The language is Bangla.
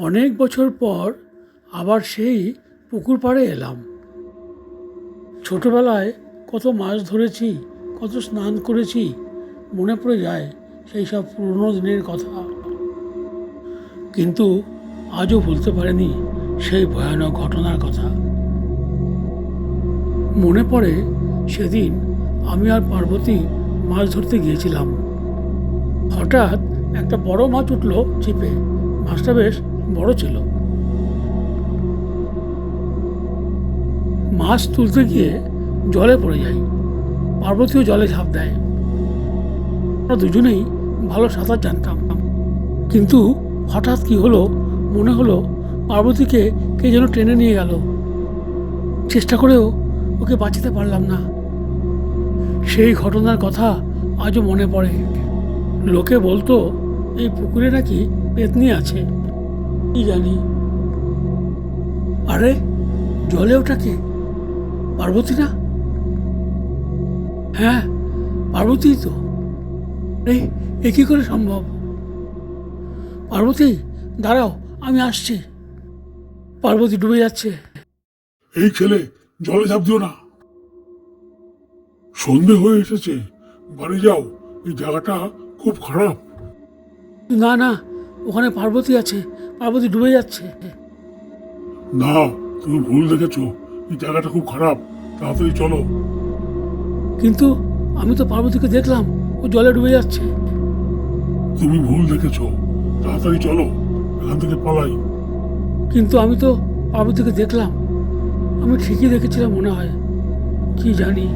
অনেক বছর পর আবার সেই পুকুর পাড়ে এলাম। ছোটবেলায় কত মাছ ধরেছি, কত স্নান করেছি, মনে পড়ে যায় সেই সব পুরনো দিনের কথা। কিন্তু আজও ভুলতে পারেনি সেই ভয়ানক ঘটনার কথা। মনে পড়ে সেদিন আমি আর পার্বতী মাছ ধরতে গিয়েছিলাম। হঠাৎ একটা বড় মাছ উঠল চিপে মাছটা বেশ বড় ছিল। মাছ তুলতে গিয়ে জলে পড়ে যায়, পার্বতীও জলে ঝাঁপ দেয়। আমরা দুজনেই ভালো সাঁতার জানতাম। কিন্তু হঠাৎ কি হলো, মনে হলো পার্বতীকে কে যেন টেনে নিয়ে গেল। চেষ্টা করেও ওকে বাঁচাতে পারলাম না। সেই ঘটনার কথা আজও মনে পড়ে। লোকে বলতো, এই পুকুরে নাকি পেতনি আছে। কি জানি? আরে জলে ওটাকে পার্বতী না? হ্যাঁ পার্বতী তো। এই এ কী করে সম্ভব? পার্বতী দাঁড়াও আমি আসছি। পার্বতী ডুবে যাচ্ছে। এই ছেলে জলে ঝাঁপ দিও না। সন্ধে হয়ে এসেছে। বাড়ি যাও এই জায়গাটা খুব খারাপ। না না ওখানে পার্বতী আছে। পার্বতী ডুবে যাচ্ছে। না তুমি ভুল দেখেছ। এই জায়গাটা খুব খারাপ। তাড়াতাড়ি চলো। কিন্তু আমি তো পার্বতীকে দেখলাম ও জলে ডুবে যাচ্ছে। তুমি ভুল দেখেছ। তাড়াতাড়ি চলো এখান থেকে পালাই। কিন্তু আমি তো পার্বতীকে দেখলাম। আমি ঠিকই দেখেছিলাম মনে হয়। কি জানি।